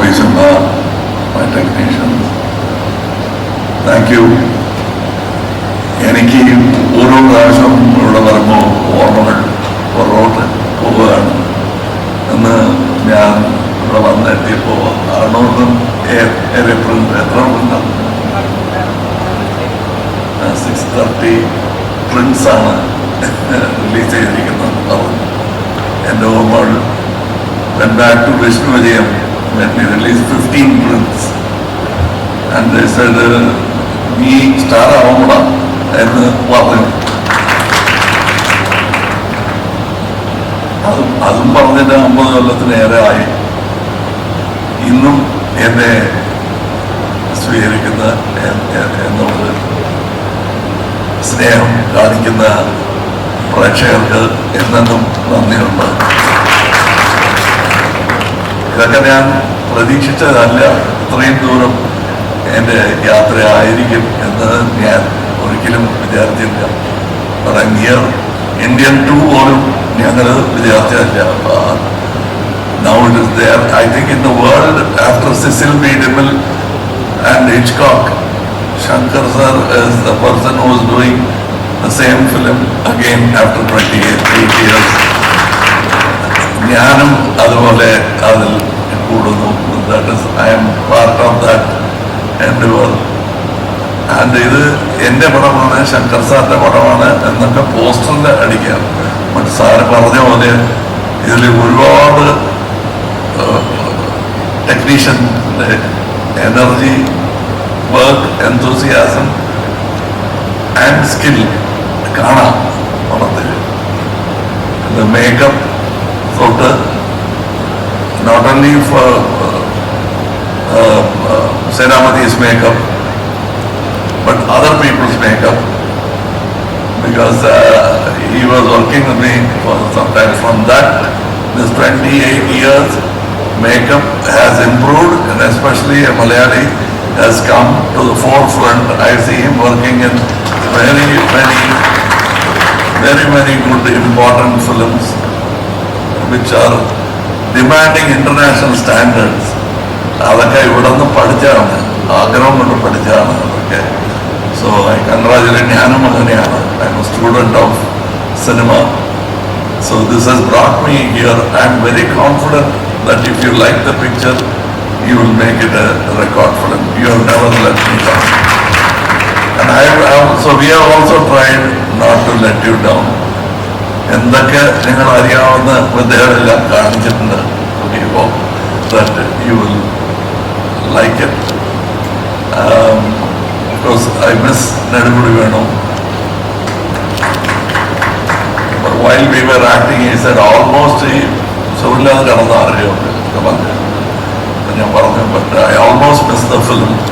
ഓഫീസർമാർ my technician. Thank you. എനിക്ക് ഓരോ പ്രാവശ്യം ഇവിടെ വരുമ്പോൾ ഓർമ്മകൾ പുറകോട്ട് പോവുകയാണ് എന്ന് ഞാൻ ഇവിടെ വന്നെത്തിയപ്പോൾ അറുന്നൂറിനും എത്ര പ്രിന്റാണ് സിക്സ് തേർട്ടി പ്രിൻസാണ് റിലീസ് ചെയ്തിരിക്കുന്നത് എന്റെ ഓർമ്മകൾ ബാക്ക് ടു വിഷ്ണു വിജയം when we released 15 prints. And they said, uh, നീ സ്റ്റാർ ആവണ എന്ന് പറഞ്ഞു. അതും അതും പറഞ്ഞിട്ട് അമ്പത് കൊല്ലത്തിനേറെ ആയി. ഇന്നും എന്നെ സ്വീകരിക്കുന്ന എന്നുള്ളത് സ്നേഹം കാണിക്കുന്ന പ്രേക്ഷകർക്ക് എന്നെന്നും നന്ദിയുണ്ട്. ഇതൊക്കെ ഞാൻ പ്രതീക്ഷിച്ചതല്ല. ഇത്രയും ദൂരം എന്റെ യാത്രയായിരിക്കും എന്ന് ഞാൻ ഒരിക്കലും വിചാരിച്ചില്ല. ഇയർ ഇന്ത്യൻ ടു പോലും ഞങ്ങൾ വിചാരിച്ചതല്ല. Same film again after twenty eight eight years ഞാനും അതുപോലെ അതിൽ കൂടുന്നു I'm part of that എന്റെ ആൻഡ് ഇത് എന്റെ പടമാണ് ശങ്കർ സാറിന്റെ പടമാണ് എന്നൊക്കെ പോസ്റ്ററിൽ അടിക്കാം. മറ്റു സാറ് പറഞ്ഞ പോലെ ഇതിൽ ഒരുപാട് ടെക്നീഷ്യന്റെ energy work enthusiasm and skill കാണാം പടത്തിൽ. Makeup only for uh, uh, uh, Senapati's makeup, but other people's makeup, because he was working with me for some time. From that, this 28 years, makeup has improved, and especially a Malayali has come to the forefront. I see him working in very many, very many good important films which are demanding international standards. അതൊക്കെ ഇവിടെ നിന്ന് പഠിച്ചാണ് ആഗ്രഹം കൊണ്ട് പഠിച്ചാണ് അതൊക്കെ so I congratulate ഞാനും അങ്ങനെയാണ് I am student of cinema so this has brought me here I am very confident that if you like the picture you will make it a record film you have never let me down And I have, so we have also tried not to let you down. എന്തൊക്കെ നിങ്ങൾ അറിയാവുന്ന വിദ്യകളെല്ലാം കാണിച്ചിട്ടുണ്ട്. ഇപ്പോൾ that you will like it because I miss Nedumudi Venu. While we were acting he said almost ഈ സുഖമില്ലാതെ കടന്ന അറിയുമുണ്ട് എന്ന് പറഞ്ഞു. ഐ ഓൾമോസ്റ്റ് മിസ് ദ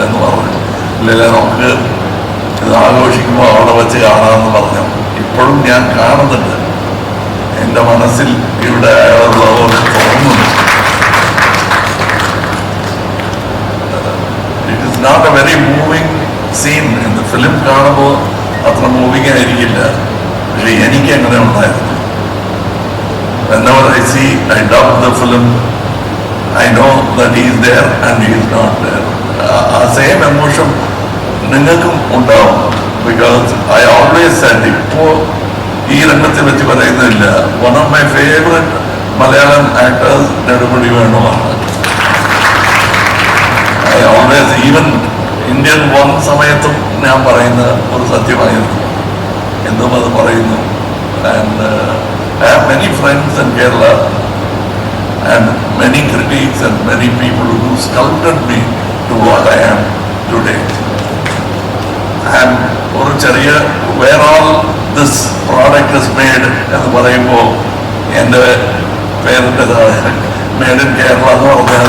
എന്ന് പറഞ്ഞു. ഇപ്പോഴും ഞാൻ കാണുന്നുണ്ട്. എന്റെ മനസ്സിൽ ഇവിടെ തോന്നുന്നു. It is not a very moving scene എന്ന് ഫിലിം കാണുമ്പോൾ അത്ര മൂവിങ് ആയിരിക്കില്ല. പക്ഷെ എനിക്ക് അങ്ങനെ ഉണ്ടായിരുന്നു. Whenever I see, I doubt the film, I know that he is there and. ആ സെയിം എമോഷൻ നിങ്ങൾക്കും ഉണ്ടാവും. ബിക്കോസ് ഐ ഓൾവേസ് ആൻഡ് ഈ രംഗത്തെ പറ്റി പറയുന്നില്ല. One of my favourite Malayalam actors Nedumudi വേണുമാണ് I always even Indian one സമയത്തും ഞാൻ പറയുന്ന ഒരു സത്യമായിരുന്നു. എന്നും അത് പറയുന്നു. And I have many friends in Kerala and many critics and many people who scouted me to what I am today and ഒരു ചെറിയ where all this product is made എന്ന് പറയുമ്പോൾ എന്റെ പേരന്റെ മെയ്ഡ് ഇൻ കേരള എന്ന് പറഞ്ഞാൽ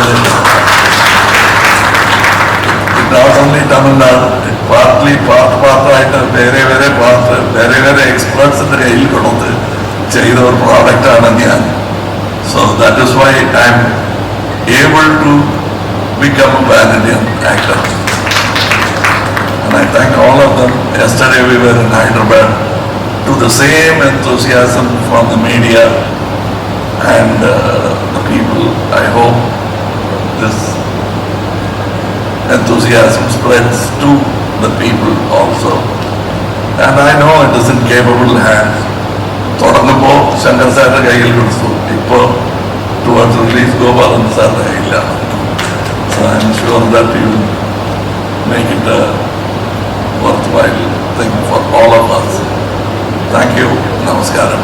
നോട്ട് പാർട്ട്ലി പാർട്ട് പാർട്ടായിട്ട് വേറെ വേറെ പാർട്ട് വേറെ വേറെ എക്സ്പേർട്സിന്റെ കയ്യിൽ കൊടുത്ത് ചെയ്ത ഒരു പ്രോഡക്റ്റാണ് ഞാൻ. So that is why I'm able to become a pan Indian actor And I thank all of them. Yesterday we were in Hyderabad. to the same enthusiasm from the media and uh, the people. I hope this enthusiasm spreads to the people also. And I know it is in capable hands. തുടങ്ങുമ്പോൾ ശങ്കർ സാറിന്റെ കയ്യിൽ കൊടുത്തു ഇപ്പോൾ towards release Gopalan സാറിന്റെ കയ്യിലാണ് so I am sure that you make it worthwhile thing for all of us. Thank you നമസ്കാരം